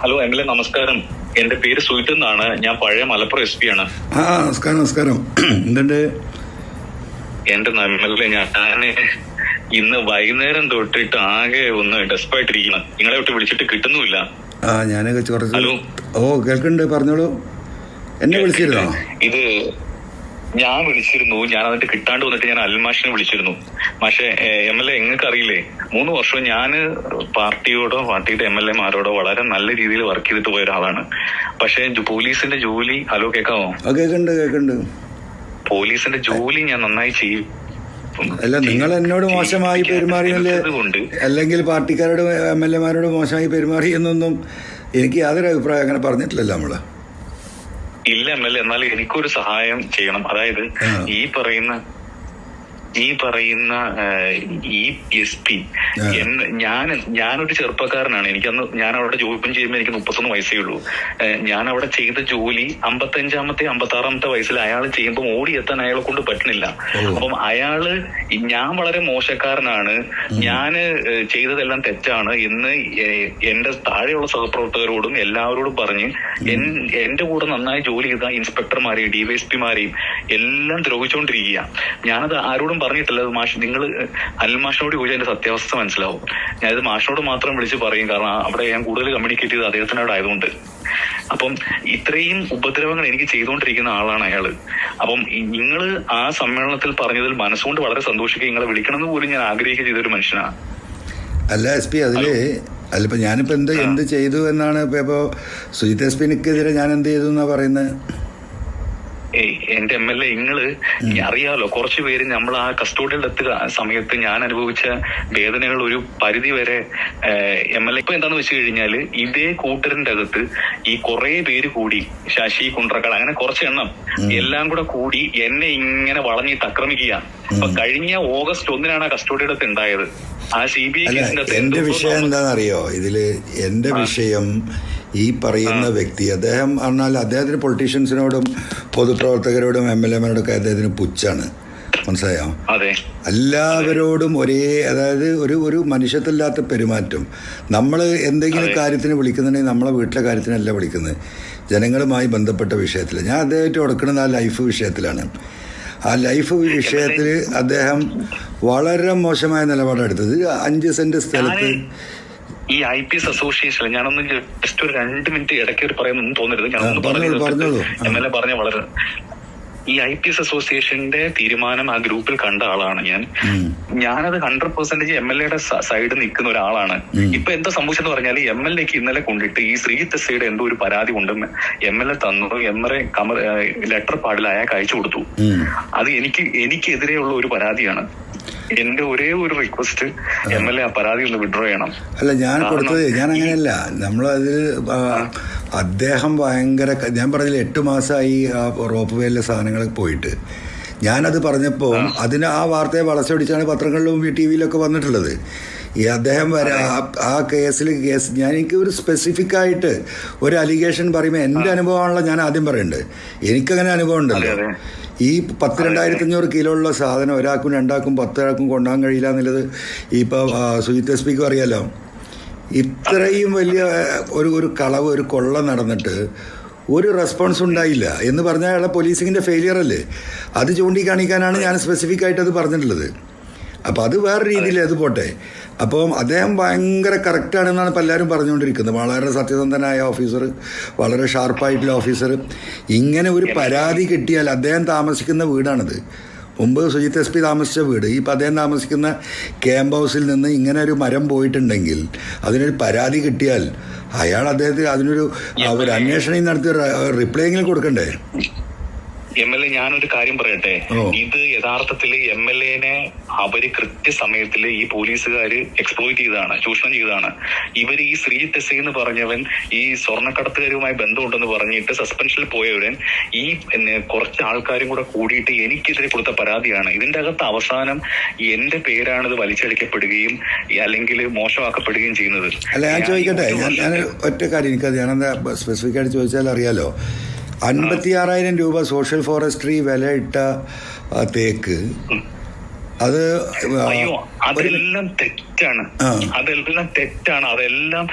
Hello M L A നമസ്കാരം. എന്റെ പേര് സുഹിത് എന്നാണ്. ഞാൻ പഴയ മലപ്പുറം എസ് പി ആണ്. ആ നമസ്കാരം നമസ്കാരം. എന്തുണ്ട്? എന്റെ നല്ല ഞാൻ ഇന്ന് വൈകുന്നേരം തൊട്ടിട്ട് ആകെ ഒന്ന് ഡെസ്പായിട്ടിരിക്കണം നിങ്ങളെ തൊട്ട് വിളിച്ചിട്ട് കിട്ടുന്നുമില്ല. ആ ഞാനൊക്കെ കുറച്ച് ഹലോ. ഓ കേൾക്കുന്നുണ്ട് പറഞ്ഞോളൂ. എന്നെ വിളിച്ചിരുന്നോ? ഇത് ഞാൻ വിളിച്ചിരുന്നു. ഞാൻ അതിന്റെ കിട്ടാണ്ട് വന്നിട്ട് ഞാൻ അൽമാഷിനെ വിളിച്ചിരുന്നു. പക്ഷേ എം എൽ എ നിങ്ങൾക്ക് അറിയില്ലേ മൂന്ന് വർഷം ഞാൻ പാർട്ടിയോടോ പാർട്ടിയുടെ എം എൽ എമാരോടോ വളരെ നല്ല രീതിയിൽ വർക്ക് ചെയ്തിട്ട് പോയ ഒരാളാണ്. പക്ഷേ പോലീസിന്റെ ജോലി ഹലോ കേൾക്കാമോ കേൾക്കുന്നുണ്ട് കേൾക്കുന്നുണ്ട് പോലീസിന്റെ ജോലി ഞാൻ നന്നായി ചെയ്യും. അല്ല നിങ്ങൾ എന്നോട് മോശമായി പെരുമാറിയല്ലേ അല്ലെങ്കിൽ പാർട്ടിക്കാരോട് എം എൽ എമാരോട് മോശമായി പെരുമാറി എന്നൊന്നും എനിക്ക് യാതൊരു അഭിപ്രായം അങ്ങനെ പറഞ്ഞിട്ടില്ലല്ലോ നമ്മൾ. ഇല്ല എം എൽ എ എന്നാൽ എനിക്കൊരു സഹായം ചെയ്യണം അതായത്. ഈ പറയുന്ന ഈ പറയുന്ന ഈ എസ് പി ഞാൻ ഞാനൊരു ചെറുപ്പക്കാരനാണ്. എനിക്കന്ന് ഞാൻ അവിടെ ജോലിപ്പം ചെയ്യുമ്പോൾ എനിക്ക് മുപ്പത്തൊന്ന് വയസ്സേ ഉള്ളൂ. ഞാൻ അവിടെ ചെയ്ത ജോലി അമ്പത്തഞ്ചാമത്തെ അമ്പത്തി ആറാമത്തെ വയസ്സിൽ അയാൾ ചെയ്യുമ്പോൾ ഓടിയെത്താൻ അയാളെ കൊണ്ട് പറ്റുന്നില്ല. അപ്പം അയാൾ ഞാൻ വളരെ മോശക്കാരനാണ്. ഞാൻ ചെയ്തതെല്ലാം തെറ്റാണ് എന്ന് എന്റെ താഴെയുള്ള സഹപ്രവർത്തകരോടും എല്ലാവരോടും പറഞ്ഞ് എന്റെ കൂടെ നന്നായി ജോലി ചെയ്ത ഇൻസ്പെക്ടർമാരെയും ഡിവൈഎസ്പിമാരെയും എല്ലാം ദ്രോഹിച്ചുകൊണ്ടിരിക്കുക ഞാനത് ആരോടും പറഞ്ഞിട്ടില്ല അത് മാഷ്. നിങ്ങൾ അൽമാഷിനോട് ചോദിച്ചാൽ എന്റെ സത്യാവസ്ഥ മനസ്സിലാവും. ഞാനിത് മാഷിനോട് മാത്രം വിളിച്ച് പറയും. കാരണം അവിടെ ഞാൻ കൂടുതൽ കമ്മ്യൂണിക്കേറ്റ് ചെയ്ത് അദ്ദേഹത്തിനോട് ആയതുകൊണ്ട്. അപ്പം ഇത്രയും ഉപദ്രവങ്ങൾ എനിക്ക് ചെയ്തുകൊണ്ടിരിക്കുന്ന ആളാണ് അയാൾ. അപ്പം നിങ്ങൾ ആ സമ്മേളനത്തിൽ പറഞ്ഞതിൽ മനസ്സുകൊണ്ട് വളരെ സന്തോഷിക്കുക. നിങ്ങളെ വിളിക്കണമെന്ന് പോലും ഞാൻ ആഗ്രഹിക്കുക ചെയ്തൊരു മനുഷ്യനാണ് അല്ല എസ് പി അതിൽ അല്ല ഇപ്പൊ ഞാനിപ്പോ എന്ത് എന്ത് ചെയ്തു എന്നാണ് ഇപ്പൊ ഇപ്പോ സുജിത് എസ് പിനെതിരെ ഞാൻ എന്ത് ചെയ്തു എന്നാ പറയുന്നത് എന്റെ എം എൽ എ നിങ്ങൾ അറിയാലോ കുറച്ചു പേര് നമ്മൾ ആ കസ്റ്റോഡിയിൽ എത്തുക സമയത്ത് ഞാൻ അനുഭവിച്ച വേദനകൾ ഒരു പരിധി വരെ എം എൽ എ ഇപ്പൊ എന്താന്ന് വെച്ച് കഴിഞ്ഞാൽ ഇതേ കൂട്ടരിന്റെ അകത്ത് ഈ കുറെ പേര് കൂടി ശശി കുണ്ട്രക്കാട് അങ്ങനെ കുറച്ച് എണ്ണം എല്ലാം കൂടെ കൂടി എന്നെ ഇങ്ങനെ വളഞ്ഞിട്ട് ആക്രമിക്കുക അപ്പൊ കഴിഞ്ഞ ഓഗസ്റ്റ് ഒന്നിനാണ് ആ കസ്റ്റോഡിയുടെ അടുത്ത് ഉണ്ടായത്. ആ സി ബി ഐ കേസിന്റെ എന്റെ വിഷയം എന്താണെന്നറിയോ ഇതിൽ എന്റെ വിഷയം ഈ പറയുന്ന വ്യക്തി അദ്ദേഹം പറഞ്ഞാൽ അദ്ദേഹത്തിന് പൊളിറ്റീഷ്യൻസിനോടും പൊതുപ്രവർത്തകരോടും എം എൽ എമാരോടൊക്കെ അദ്ദേഹത്തിന് പുച്ഛാണ്. മനസ്സിലായോ? എല്ലാവരോടും ഒരേ അതായത് ഒരു ഒരു മനുഷ്യത്തില്ലാത്ത പെരുമാറ്റം. നമ്മൾ എന്തെങ്കിലും. കാര്യത്തിന് വിളിക്കുന്നുണ്ടെങ്കിൽ നമ്മളെ വീട്ടിലെ കാര്യത്തിനല്ല വിളിക്കുന്നത്. ജനങ്ങളുമായി ബന്ധപ്പെട്ട വിഷയത്തിൽ ഞാൻ അദ്ദേഹത്തെ കൊടുക്കുന്നത് ആ ലൈഫ് വിഷയത്തിലാണ്. ആ ലൈഫ് വിഷയത്തിൽ അദ്ദേഹം വളരെ മോശമായ നിലപാടെടുത്തത്. അഞ്ച് സെന്റ് സ്ഥലത്ത് ഈ ഐ പി എസ് അസോസിയേഷൻ ഞാനൊന്ന് ജസ്റ്റ് ഒരു രണ്ട് മിനിറ്റ് ഇടയ്ക്ക് ഒരു പറയുന്നു തോന്നരുത് ഞാനൊന്ന് പറഞ്ഞു. എം എൽ എ പറഞ്ഞ വളരെ ഈ ഐ പി എസ് അസോസിയേഷന്റെ തീരുമാനം ആ ഗ്രൂപ്പിൽ കണ്ട ആളാണ് ഞാൻ. ഞാനത് ഹൺഡ്രഡ് പെർസെന്റേജ് എം എൽ എയുടെ സൈഡ് നിൽക്കുന്ന ഒരാളാണ്. ഇപ്പൊ എന്താ സംഭവിച്ചെന്ന് പറഞ്ഞാൽ എം എൽ എക്ക് ഇന്നലെ കൊണ്ടിട്ട് ഈ ശ്രീ തെസ്സയുടെ എന്തോ ഒരു പരാതി ഉണ്ടെന്ന് എം എൽ എ തന്നു. എം എൽ എ കമർ ലെറ്റർ പാടിൽ അയാൾക്ക് അയച്ചു കൊടുത്തു. അത് എനിക്ക് എനിക്കെതിരെയുള്ള ഒരു പരാതിയാണ്. എന്റെ ഒരേ ഒരു റിക്വസ്റ്റ് എം എൽ എ ആ പരാതി ഒന്ന് വിഡ്രോ ചെയ്യണം. അല്ല ഞാൻ കൊടുത്തത് ഞാൻ അങ്ങനെയല്ല. നമ്മളതിൽ അദ്ദേഹം ഭയങ്കര ഞാൻ പറഞ്ഞില്ല എട്ട് മാസമായി ആ റോപ്പ് വേയിലെ സാധനങ്ങൾ പോയിട്ട്. ഞാനത് പറഞ്ഞപ്പോൾ അതിന് ആ വാർത്തയെ വളച്ചൊടിച്ചാണ് പത്രങ്ങളിലും ടി വിയിലൊക്കെ വന്നിട്ടുള്ളത്. ഈ അദ്ദേഹം വരെ ആ- കേസിൽ കേസ് ഞാൻ എനിക്ക് ഒരു സ്പെസിഫിക് ആയിട്ട് ഒരു അലിഗേഷൻ പറയുമ്പോൾ എന്റെ അനുഭവമാണല്ലോ ഞാൻ ആദ്യം പറയുന്നത് എനിക്കങ്ങനെ അനുഭവം ഉണ്ടല്ലോ. ഈ പത്ത് രണ്ടായിരത്തി അഞ്ഞൂറ് കിലോ ഉള്ള സാധനം ഒരാൾക്കും രണ്ടാൾക്കും പത്തൊരാൾക്കും കൊണ്ടുപോകാൻ കഴിയില്ല എന്നുള്ളത് ഇപ്പോൾ സുജിത് എസ് പിക്കും അറിയാലോ. ഇത്രയും വലിയ ഒരു ഒരു കളവ് ഒരു കൊള്ള നടന്നിട്ട് ഒരു റെസ്പോൺസ് ഉണ്ടായില്ല. എന്ന് പറഞ്ഞാൽ അയാളെ പോലീസിങ്ങിന്റെ ഫെയിലിയർ അല്ലേ? അത് ചൂണ്ടിക്കാണിക്കാനാണ് ഞാൻ സ്പെസിഫിക് ആയിട്ട് അത് പറഞ്ഞിട്ടുള്ളത്. അപ്പോൾ അത് വേറെ രീതിയിൽ അത് പോട്ടെ. അപ്പം അദ്ദേഹം ഭയങ്കര കറക്റ്റാണെന്നാണ് ഇപ്പോൾ എല്ലാവരും പറഞ്ഞുകൊണ്ടിരിക്കുന്നത്. വളരെ സത്യസന്ധനായ ഓഫീസർ വളരെ ഷാർപ്പായിട്ടുള്ള ഓഫീസർ ഇങ്ങനെ ഒരു പരാതി കിട്ടിയാൽ അദ്ദേഹം താമസിക്കുന്ന വീടാണിത്. മുമ്പ് സുജിത് എസ് പി താമസിച്ച വീട്. ഈ ഇപ്പം അദ്ദേഹം താമസിക്കുന്ന ക്യാമ്പ് ഹൗസിൽ നിന്ന് ഇങ്ങനെ ഒരു മരം പോയിട്ടുണ്ടെങ്കിൽ അതിനൊരു പരാതി കിട്ടിയാൽ അയാൾ അദ്ദേഹത്തിന് അതിനൊരു അവർ ഒരു അന്വേഷണം നടത്തി റിപ്ലൈ എങ്കിലും കൊടുക്കണ്ടേ? എം എൽ എ ഞാനൊരു കാര്യം പറയട്ടെ. ഇത് യഥാർത്ഥത്തിൽ എം എൽ എനെ അവർ കൃത്യസമയത്തിൽ ഈ പോലീസുകാർ എക്സ്പ്ലോയിറ്റ് ചെയ്തതാണ് ചൂഷണം ചെയ്തതാണ്. ഇവർ ഈ ശ്രീ ടെസ് എന്ന് പറഞ്ഞവൻ ഈ സ്വർണക്കടത്തുകാരുമായി ബന്ധമുണ്ടെന്ന് പറഞ്ഞിട്ട് സസ്പെൻഷനിൽ പോയവരൻ ഈ കുറച്ച് ആൾക്കാരും കൂടെ കൂടിയിട്ട് എനിക്കെതിരെ കൊടുത്ത പരാതിയാണ്. ഇതിന്റെ അകത്ത് അവസാനം എന്റെ പേരാണ് ഇത് വലിച്ചടിക്കപ്പെടുകയും അല്ലെങ്കിൽ മോശമാക്കപ്പെടുകയും ചെയ്യുന്നത്. അല്ല ഞാൻ ചോദിക്കട്ടെ? ഞാൻ ഞാൻ ഒറ്റ കാര്യം എനിക്കത് ഞാനെന്താ സ്പെസിഫിക് ആയിട്ട് ചോദിച്ചാൽ അറിയാലോ? അൻപത്തി ആറായിരം രൂപ സോഷ്യൽ ഫോറസ്ട്രി വില ഇട്ട തേക്ക്. അത് അതെല്ലാം തെറ്റാണ്. അതെല്ലാം തെറ്റാണ്. അതെല്ലാം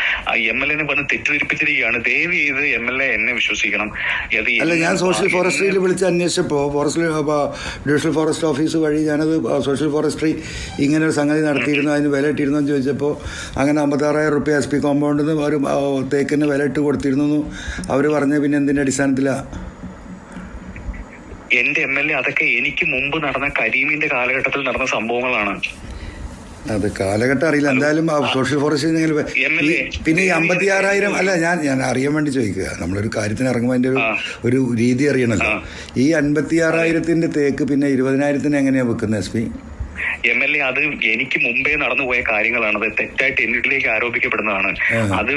എം എൽ എനെ പറഞ്ഞ് തെറ്റിദ്ധരിപ്പിച്ചിരിക്കുകയാണ്. ദയവ് ചെയ്ത് എം എൽ എ എന്നെ വിശ്വസിക്കണം. അല്ല ഞാൻ സോഷ്യൽ ഫോറസ്ട്രിയിൽ വിളിച്ച് അന്വേഷിച്ചപ്പോൾ ഫോറസ്റ്റ് ഡിവിഷണൽ ഫോറസ്റ്റ് ഓഫീസ് വഴി ഞാനത് സോഷ്യൽ ഫോറസ്ട്രി ഇങ്ങനെ ഒരു സംഗതി നടത്തിയിരുന്നു അതിന് വില ഇട്ടിരുന്നു എന്ന് ചോദിച്ചപ്പോൾ അങ്ങനെ അമ്പത്താറായിരം റുപ്യ എസ് പി കോമ്പൗണ്ടിൽ നിന്ന് ഒരു ആ, തേക്കിന് വില ഇട്ട് കൊടുത്തിരുന്നു. അവർ പറഞ്ഞ പിന്നെ എന്തിന്റെ അടിസ്ഥാനത്തിലാണ് എന്റെ എം എൽ എ അതൊക്കെ എനിക്ക് മുമ്പ് നടന്ന കരീമിന്റെ കാലഘട്ടത്തിൽ നടന്ന സംഭവങ്ങളാണ്. അത് കാലഘട്ടം അറിയില്ല. എന്തായാലും സോഷ്യൽ ഫോറസ്റ്റ്. പിന്നെ ഈ അമ്പത്തി ആറായിരം അല്ല ഞാൻ ഞാൻ അറിയാൻ വേണ്ടി ചോദിക്കുക. നമ്മളൊരു കാര്യത്തിന് ഇറങ്ങുമ്പോൾ അതിന്റെ ഒരു ഒരു രീതി അറിയണല്ലോ. ഈ അൻപത്തി ആറായിരത്തിന്റെ തേക്ക് പിന്നെ ഇരുപതിനായിരത്തിന് എങ്ങനെയാണ് വെക്കുന്നത് S P? M L A അത് എനിക്ക് മുമ്പേ നടന്നുപോയ കാര്യങ്ങളാണ്. അത് തെറ്റായിട്ട് എന്നിട്ടിലേക്ക് ആരോപിക്കപ്പെടുന്നതാണ്. അത്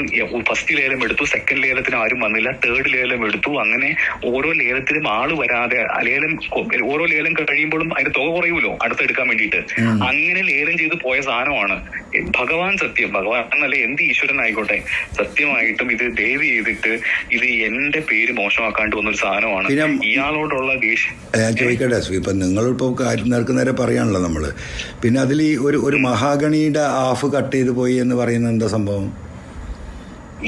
ഫസ്റ്റ് ലേലം എടുത്തു സെക്കൻഡ് ലേലത്തിന് ആരും വന്നില്ല തേർഡ് ലേലം എടുത്തു അങ്ങനെ ഓരോ ലേലത്തിലും ആൾ വരാതെ ലേലം ഓരോ ലേലം കഴിയുമ്പോഴും അതിന്റെ തുക കുറയുമല്ലോ അടുത്തെടുക്കാൻ വേണ്ടിയിട്ട്. അങ്ങനെ ലേലം ചെയ്ത് പോയ സാധനമാണ്. ഭഗവാൻ സത്യം. ഭഗവാൻ എന്നല്ല എന്ത് ഈശ്വരൻ ആയിക്കോട്ടെ സത്യമായിട്ടും ഇത് ദയവ് ചെയ്തിട്ട് ഇത് എന്റെ പേര് മോശമാക്കാണ്ട് വന്നൊരു സാധനമാണ്. ഇയാളോടുള്ള ദേഷ്യം. ഞാൻ ചോദിക്കട്ടെ ഇപ്പൊ നിങ്ങളിപ്പോ കാര്യം നേരെ പറയാണല്ലോ നമ്മൾ പിന്നെ അതിൽ ഒരു ഒരു മഹാഗണിയുടെ ഹാഫ് കട്ട് ചെയ്ത് പോയി എന്ന് പറയുന്നത് എന്താ സംഭവം?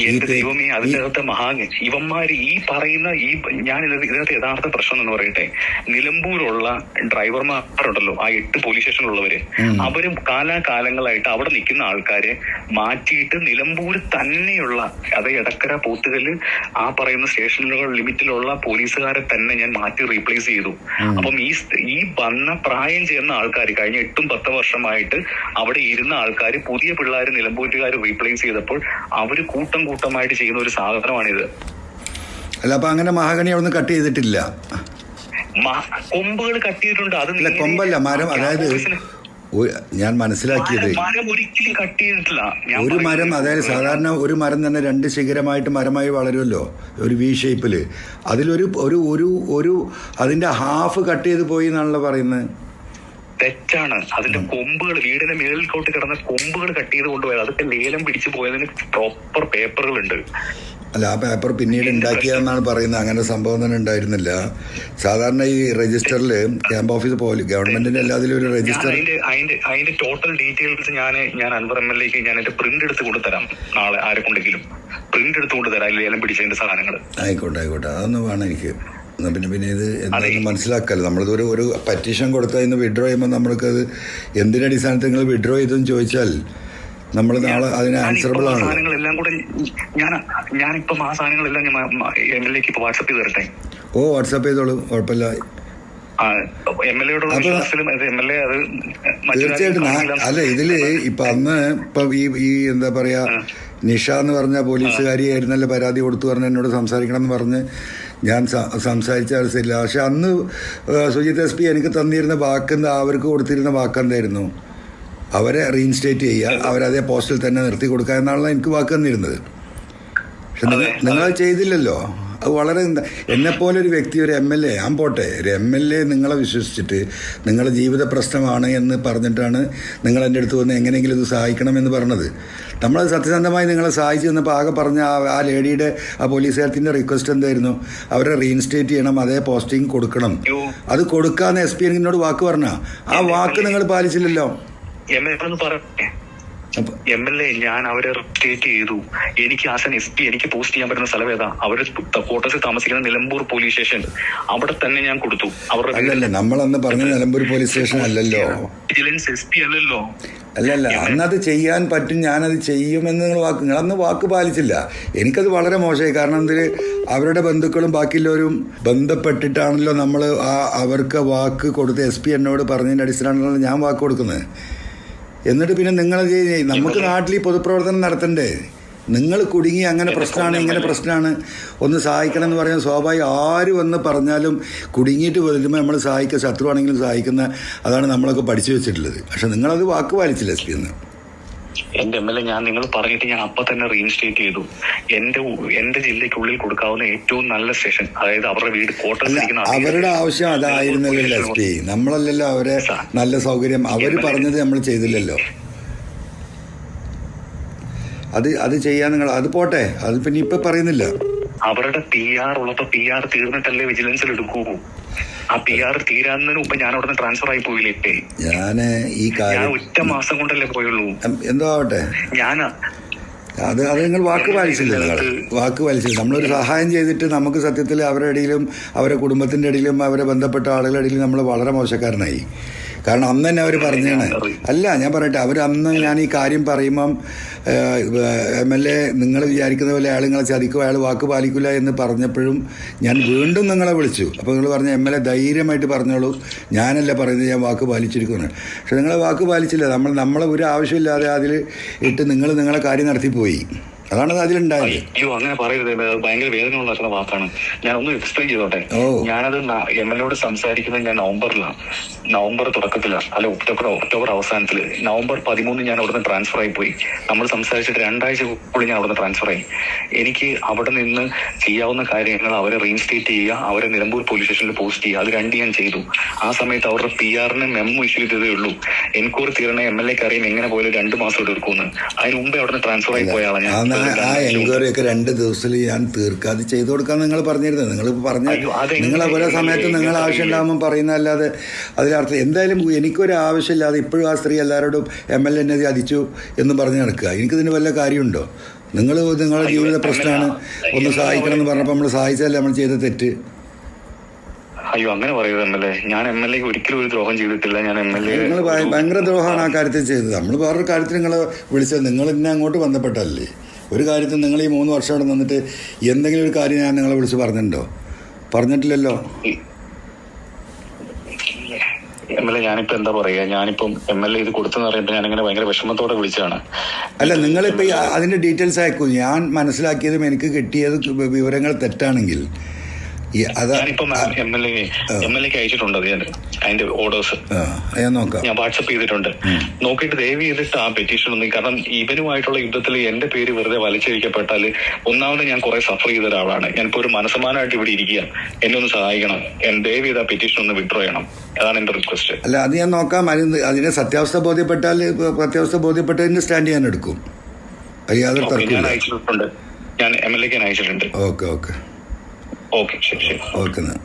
എന്റെ ദൈവമേ അതിന്റെ അകത്ത് മഹാ ഇവന്മാര് ഈ പറയുന്ന ഈ ഞാൻ ഇത് ഇതിനകത്ത് യഥാർത്ഥ പ്രശ്നം എന്ന് പറയട്ടെ നിലമ്പൂരുള്ള ഡ്രൈവർമാരുണ്ടല്ലോ ആ എട്ട് പോലീസ് സ്റ്റേഷനിലുള്ളവര്. അവരും കാലാകാലങ്ങളായിട്ട് അവിടെ നിൽക്കുന്ന ആൾക്കാരെ മാറ്റിയിട്ട് നിലമ്പൂർ തന്നെയുള്ള അത് എടക്കര പോത്തുകൽ ആ പറയുന്ന സ്റ്റേഷനുകൾ ലിമിറ്റിലുള്ള പോലീസുകാരെ തന്നെ ഞാൻ മാറ്റി റീപ്ലേസ് ചെയ്തു. അപ്പം ഈ ഈ വന്ന പ്രായം ചെയ്യുന്ന ആൾക്കാർ കഴിഞ്ഞ എട്ടും പത്ത് വർഷമായിട്ട് അവിടെ ഇരുന്ന ആൾക്കാർ പുതിയ പിള്ളേർ നിലമ്പൂരുകാർ റീപ്ലേസ് ചെയ്തപ്പോൾ അവർ കൂട്ടം കൂട്ടമായിട്ട് ചെയ്യുന്ന ഒരു സാധനമാണിത്. അല്ല അപ്പൊ അങ്ങനെ മഹാഗണി അവിടെ കട്ട് ചെയ്തിട്ടില്ല. കൊമ്പുകൾ കട്ട് ചെയ്തിട്ടുണ്ട് അത് കൊമ്പല്ല മരം അതായത് ഞാൻ മനസ്സിലാക്കിയത് ഒരു മരം അതായത് സാധാരണ ഒരു മരം തന്നെ രണ്ട് ശിഖരമായിട്ട് മരമായി വളരുമല്ലോ ഒരു വി ഷേപ്പിൽ അതിലൊരു ഒരു ഒരു ഒരു അതിന്റെ ഹാഫ് കട്ട് ചെയ്ത് പോയി എന്നാണല്ലോ പറയുന്നത്. തെറ്റാണ്. അതിന്റെ കൊമ്പുകൾ വീടിന്റെ മേളിൽക്കോട്ട് കിടന്ന കൊമ്പുകൾ കട്ട് ചെയ്ത് കൊണ്ടുപോയത്. അതൊക്കെ ലേലം പിടിച്ചു പോയതിന് പ്രോപ്പർ പേപ്പറുകളുണ്ട്. അല്ല ആ പേപ്പർ പിന്നീട് ഉണ്ടാക്കിയതെന്നാണ് പറയുന്നത്. അങ്ങനെ സംഭവം തന്നെ ഉണ്ടായിരുന്നില്ല. സാധാരണ ഈ രജിസ്റ്ററിൽ ക്യാമ്പ് ഓഫീസ് പോലെ ഗവൺമെന്റിന്റെ എല്ലാത്തിലും ഒരു രജിസ്റ്റർ അതിന്റെ അതിന്റെ ടോട്ടൽ ഡീറ്റെയിൽസ് ഞാൻ ഞാൻ അൻവർ എം എൽ എക്ക് ഞാൻ എന്റെ പ്രിന്റ് എടുത്ത് കൊടുത്തരാം. നാളെ ആരെ കൊണ്ടെങ്കിലും പ്രിന്റ് എടുത്ത് കൊണ്ടുതരാം. ലേലം പിടിച്ചതിന്റെ സാധനങ്ങൾ ആയിക്കോട്ടെ ആയിക്കോട്ടെ. അതൊന്നും വേണം എനിക്ക്. പിന്നെ പിന്നെ ഇത് എന്താണെന്ന് മനസ്സിലാക്കാമല്ലോ നമ്മളിതൊരു ഒരു പറ്റീഷൻ കൊടുത്താൽ ഇന്ന് വിഡ്രോ ചെയ്യുമ്പോൾ നമ്മൾക്കത് എന്തിന്റെ അടിസ്ഥാനത്തിൽ നിങ്ങൾ വിഡ്രോ ചെയ്തെന്ന് ചോദിച്ചാൽ നമ്മൾ നാളെ അതിന് ആൻസറബിൾ ആണ്. സാധനങ്ങളെല്ലാം കൂടെ ഞാൻ ഞാനിപ്പം ആ സാധനങ്ങളെല്ലാം ഞാൻ എം എൽ എക്ക് വാട്സപ്പ് ചെയ്ത് തരട്ടെ? ഓ വാട്സാപ്പ് ചെയ്തോളൂ. കുഴപ്പമില്ല. തീർച്ചയായിട്ടും അല്ല ഇതിൽ ഇപ്പൊ അന്ന് ഇപ്പൊ ഈ ഈ എന്താ പറയാ നിഷ എന്ന് പറഞ്ഞ പോലീസുകാരിയായിരുന്നല്ലോ പരാതി കൊടുത്തു പറഞ്ഞ എന്നോട് സംസാരിക്കണം എന്ന് പറഞ്ഞ് ഞാൻ സംസാരിച്ച അവസ്ഥയില്ല പക്ഷെ അന്ന് സുജിത് എസ് പി എനിക്ക് തന്നിരുന്ന വാക്കെന്താ അവർക്ക് കൊടുത്തിരുന്ന വാക്കെന്തായിരുന്നു അവരെ റീഇൻസ്റ്റേറ്റ് ചെയ്യുക അവരതേ പോസ്റ്റിൽ തന്നെ നിർത്തി കൊടുക്കുക എന്നാണല്ലോ എനിക്ക് വാക്ക് തന്നിരുന്നത്. പക്ഷെ നിങ്ങൾ ചെയ്തില്ലല്ലോ. അത് വളരെ എന്നെപ്പോലെ ഒരു വ്യക്തി ഒരു എം എൽ എ ഞാൻ പോട്ടെ ഒരു എം എൽ എ നിങ്ങളെ വിശ്വസിച്ചിട്ട് നിങ്ങളുടെ ജീവിത പ്രശ്നമാണ് എന്ന് പറഞ്ഞിട്ടാണ് നിങ്ങൾ എന്റെ അടുത്ത് വന്ന് എങ്ങനെയെങ്കിലും ഇത് സഹായിക്കണമെന്ന് പറഞ്ഞത്. നമ്മളത് സത്യസന്ധമായി നിങ്ങളെ സഹായിച്ചു തന്നപ്പോൾ ആകെ പറഞ്ഞ ആ ആ ലേഡിയുടെ ആ പോലീസുകാരത്തിന്റെ റിക്വസ്റ്റ് എന്തായിരുന്നു? അവരെ റീഇൻസ്റ്റേറ്റ് ചെയ്യണം അതേ പോസ്റ്റിംഗ് കൊടുക്കണം. അത് കൊടുക്കാന്ന് എസ് പി എന്നോട് വാക്ക് പറഞ്ഞ. ആ വാക്ക് നിങ്ങൾ പാലിച്ചില്ലല്ലോ. എം എൽ എം ഞാൻ അവരെ സ്റ്റേറ്റ് ചെയ്തു. എനിക്ക് ആസ് എൻ എസ് പി എനിക്ക് പോസ്റ്റ് ചെയ്യാൻ പറ്റുന്ന സ്ഥലം ഏതാ? അവർ ക്വാർട്ടേഴ്സിൽ താമസിക്കുന്ന നിലമ്പൂർ പോലീസ് സ്റ്റേഷൻ. അവിടെ തന്നെ ഞാൻ കൊടുത്തു. അവരുടെ നമ്മളന്ന് പറഞ്ഞ നിലമ്പൂർ പോലീസ് സ്റ്റേഷൻ അല്ലല്ലോ. വിജിലൻസ് എസ് പി അല്ലല്ലോ. അല്ലല്ല അന്നത് ചെയ്യാൻ പറ്റും ഞാനത് ചെയ്യുമെന്ന് നിങ്ങൾ വാക്ക് നിങ്ങൾ അന്ന് വാക്ക് പാലിച്ചില്ല. എനിക്കത് വളരെ മോശമായി. കാരണം എന്തിൽ അവരുടെ ബന്ധുക്കളും ബാക്കിയുള്ളവരും ബന്ധപ്പെട്ടിട്ടാണല്ലോ നമ്മൾ ആ അവർക്ക് വാക്ക് കൊടുത്ത് എസ് പി എന്നോട് പറഞ്ഞതിന്റെ അടിസ്ഥാനത്തിലാണ് ഞാൻ വാക്ക് കൊടുക്കുന്നത്. എന്നിട്ട് പിന്നെ നിങ്ങൾ നമുക്ക് നാട്ടിൽ ഈ പൊതുപ്രവർത്തനം നടത്തണ്ടേ? നിങ്ങൾ കുടുങ്ങി അങ്ങനെ പ്രശ്നമാണ് ഇങ്ങനെ പ്രശ്നമാണ്. ഒന്ന് സഹായിക്കണം എന്ന് പറയാൻ സ്വാഭാവികം ആര് വന്ന് പറഞ്ഞാലും കുടുങ്ങിയിട്ട് വരുമ്പോൾ നമ്മൾ സഹായിക്കുക ശത്രുവാണെങ്കിലും സഹായിക്കുന്ന അതാണ് നമ്മളൊക്കെ പഠിച്ചു വെച്ചിട്ടുള്ളത്. പക്ഷെ നിങ്ങളത് വാക്ക് പാലിച്ചില്ല എന്ന്. എന്റെ എം എൽ എ ഞാൻ നിങ്ങൾ പറഞ്ഞിട്ട് ഞാൻ അപ്പൊ തന്നെ റീഇൻസ്റ്റേറ്റ് ചെയ്തു. എന്റെ എന്റെ ജില്ലയ്ക്കുള്ളിൽ കൊടുക്കാവുന്ന ഏറ്റവും നല്ല സ്റ്റേഷൻ അതായത് അവരുടെ വീട് അല്ല അവരുടെ ആവശ്യം അതായിരുന്നല്ലോ എസ് പി. നമ്മളല്ലല്ലോ അവരെ നല്ല സൗകര്യം അവർ പറഞ്ഞത് നമ്മൾ ചെയ്തില്ലല്ലോ. അത് അത് ചെയ്യാൻ നിങ്ങൾ അത് പോട്ടെ അത് പിന്നെ ഇപ്പൊ പറയുന്നില്ല. അവരുടെ പി ആർ ഉള്ളപ്പോ പി ആർ തീർന്നിട്ടല്ലേ വിജിലൻസിൽ എടുക്കൂ. ആ പി ആർ തീരാന്നതിന് മുമ്പ് ഞാൻ അവിടെ നിന്ന് ട്രാൻസ്ഫർ ആയി പോയില്ലേ ഞാൻ ഈ കാര്യം ഒറ്റ മാസം കൊണ്ടല്ലേ പോയുള്ളൂ. എന്തോ ആവട്ടെ? ഞാൻ അത് അത് നിങ്ങൾ വാക്ക് പാലിച്ചില്ല നിങ്ങൾ. വാക്ക് പാലിച്ചില്ല നമ്മളൊരു സഹായം ചെയ്തിട്ട് നമുക്ക് സത്യത്തിൽ അവരുടെ ഇടയിലും അവരുടെ കുടുംബത്തിന്റെ ഇടയിലും അവരെ ബന്ധപ്പെട്ട ആളുകളുടെ ഇടയിലും നമ്മൾ വളരെ മോശക്കാരനായി. കാരണം അന്ന് തന്നെ അവർ പറഞ്ഞാണ്. അല്ല ഞാൻ പറയട്ടെ. അവർ അന്ന് ഞാൻ ഈ കാര്യം പറയുമ്പം എം എൽ എ നിങ്ങൾ വിചാരിക്കുന്ന പോലെ അയാൾ നിങ്ങളെ ചതിക്കും അയാൾ വാക്ക് പാലിക്കില്ല എന്ന് പറഞ്ഞപ്പോഴും ഞാൻ വീണ്ടും നിങ്ങളെ വിളിച്ചു. അപ്പോൾ നിങ്ങൾ പറഞ്ഞ എം എൽ എ ധൈര്യമായിട്ട് പറഞ്ഞോളൂ. ഞാനല്ല പറയുന്നത് ഞാൻ വാക്ക് പാലിച്ചിരിക്കുന്നു. പക്ഷെ നിങ്ങളെ വാക്ക് പാലിച്ചില്ല. നമ്മൾ നമ്മളെ ഒരു ആവശ്യമില്ലാതെ അതിൽ ഇട്ട് നിങ്ങൾ നിങ്ങളെ കാര്യം നടത്തിപ്പോയി. അതാണ് അതിലുണ്ടായത്. അയ്യോ അങ്ങനെ പറയരുത്. ഭയങ്കര വേദനയുള്ള ചില വാക്കാണ്. ഞാൻ ഒന്ന് എക്സ്പ്ലെയിൻ ചെയ്തോട്ടെ. ഞാനത് എം എൽ എയോട് സംസാരിക്കുന്നത് ഞാൻ നവംബറിലാണ് നവംബർ തുടക്കത്തിലാണ് അല്ല ഒക്ടോബർ ഒക്ടോബർ അവസാനത്തിൽ. നവംബർ പതിമൂന്ന് ഞാൻ അവിടുന്ന് ട്രാൻസ്ഫർ ആയി പോയി. നമ്മൾ സംസാരിച്ചിട്ട് രണ്ടാഴ്ച കൂടി ഞാൻ അവിടുന്ന് ട്രാൻസ്ഫർ ആയി. എനിക്ക് അവിടെ നിന്ന് ചെയ്യാവുന്ന കാര്യങ്ങൾ അവരെ റീഇൻസ്റ്റേറ്റ് ചെയ്യുക അവരെ നിലമ്പൂർ പോലീസ് സ്റ്റേഷനിൽ പോസ്റ്റ് ചെയ്യുക. അത് രണ്ട് ഞാൻ ചെയ്തു. ആ സമയത്ത് അവരുടെ പി ആറിന് മെമ്മോ ഇഷ്യൂ ചെയ്തതേ ഉള്ളൂ. എൻക്വയറി തീരണ എം എൽ എക്ക് അറിയാം എങ്ങനെ പോയാലും രണ്ട് മാസം എടുക്കുമെന്ന്. അതിന് മുമ്പേ അവിടുന്ന് ട്രാൻസ്ഫർ ആയി പോയാളാണ് ഞാൻ. ആ എൻക്വയറി ഒക്കെ രണ്ട് ദിവസത്തിൽ ഞാൻ തീർക്കാതെ ചെയ്തു കൊടുക്കാൻ നിങ്ങൾ പറഞ്ഞിരുന്നത്. നിങ്ങൾ പറഞ്ഞ നിങ്ങൾ ഓരോ സമയത്ത് നിങ്ങൾ എങ്ങനെ ആവശ്യം ഉണ്ടാകുമ്പോൾ പറയുന്നതല്ലാതെ അതിലർത്ഥം എന്തായാലും എനിക്കൊരു ആവശ്യമില്ലാതെ ഇപ്പോഴും ആ സ്ത്രീ എല്ലാവരോടും എം എൽ എന്നെ ചതിച്ചു എന്ന് പറഞ്ഞ് നടക്കുക. എനിക്കിതിന് വല്ല കാര്യമുണ്ടോ? നിങ്ങൾ നിങ്ങളുടെ ജീവിത പ്രശ്നമാണ്. ഒന്ന് സഹായിക്കണം എന്ന് പറഞ്ഞപ്പോൾ നമ്മൾ സഹായിച്ചല്ല നമ്മൾ ചെയ്ത തെറ്റ്? അയ്യോ അങ്ങനെ പറയരുത് എം എൽ എ. ഞാൻ എം എൽ എ ഒരിക്കലും ഒരു ദ്രോഹം ചെയ്തിട്ടില്ല. ഞാൻ എം എൽ എ നിങ്ങൾ ഭയങ്കര ദ്രോഹമാണ് ആ കാര്യത്തിൽ ചെയ്തത്. നമ്മൾ വേറൊരു കാര്യത്തിൽ നിങ്ങൾ വിളിച്ചത്. നിങ്ങൾ ഇന്നെ അങ്ങോട്ട് ബന്ധപ്പെട്ടല്ലേ ഒരു കാര്യത്തിൽ നിങ്ങൾ ഈ മൂന്ന് വർഷം അവിടെ നിന്നിട്ട് എന്തെങ്കിലും ഒരു കാര്യം ഞാൻ നിങ്ങളെ വിളിച്ച് പറഞ്ഞിട്ടുണ്ടോ? പറഞ്ഞിട്ടില്ലല്ലോ? എം എൽ എ ഞാനിപ്പോ എന്താ പറയാ? ഞാനിപ്പം എം എൽ എ ഇത് കൊടുത്തെന്ന് പറയുമ്പോൾ ഞാൻ ഇങ്ങനെ ഭയങ്കര വിഷമത്തോടെ വിളിച്ചതാണ്. അല്ല നിങ്ങളിപ്പോ അതിന്റെ ഡീറ്റെയിൽസ് അയക്കൂ. ഞാൻ മനസ്സിലാക്കിയതും എനിക്ക് കിട്ടിയത് വിവരങ്ങൾ തെറ്റാണെങ്കിൽ. ഞാനിപ്പോ M L A M L എക്ക് അയച്ചിട്ടുണ്ട് അതിന്റെ ഓർഡേഴ്സ് ഞാൻ വാട്സപ്പ് ചെയ്തിട്ടുണ്ട്. നോക്കിയിട്ട് ദയവ് ചെയ്തിട്ട് ആ പെറ്റീഷൻ ഒന്നും കാരണം ഇവനുമായിട്ടുള്ള യുദ്ധത്തിൽ എന്റെ പേര് വെറുതെ വലിച്ചഴിക്കപ്പെട്ടാൽ ഒന്നാമത് ഞാൻ കുറെ സഫർ ചെയ്ത ഒരാളാണ്. ഞാനിപ്പോ ഒരു മനസ്സമാനമായിട്ട് ഇവിടെ ഇരിക്കുക. എന്നെ ഒന്ന് സഹായിക്കണം. ദയവ് ചെയ്ത് ആ പെറ്റീഷൻ ഒന്ന് വിഡ്രോ ചെയ്യണം. അതാണ് എന്റെ റിക്വസ്റ്റ് അല്ല അത് ഞാൻ നോക്കാം. അതിന് അതിനെ സത്യാവസ്ഥ ബോധ്യപ്പെട്ടാൽ സത്യാവസ്ഥ ബോധ്യപ്പെട്ടതിന് സ്റ്റാൻഡ് ചെയ്യാൻ എടുക്കും. ഞാൻ അയച്ചിട്ടുണ്ട്. ഞാൻ എം എൽ എക്ക് അയച്ചിട്ടുണ്ട്. ഓക്കെ ഓക്കെ ഓക്കെ ശരി ശരി ഓക്കെ എന്നാൽ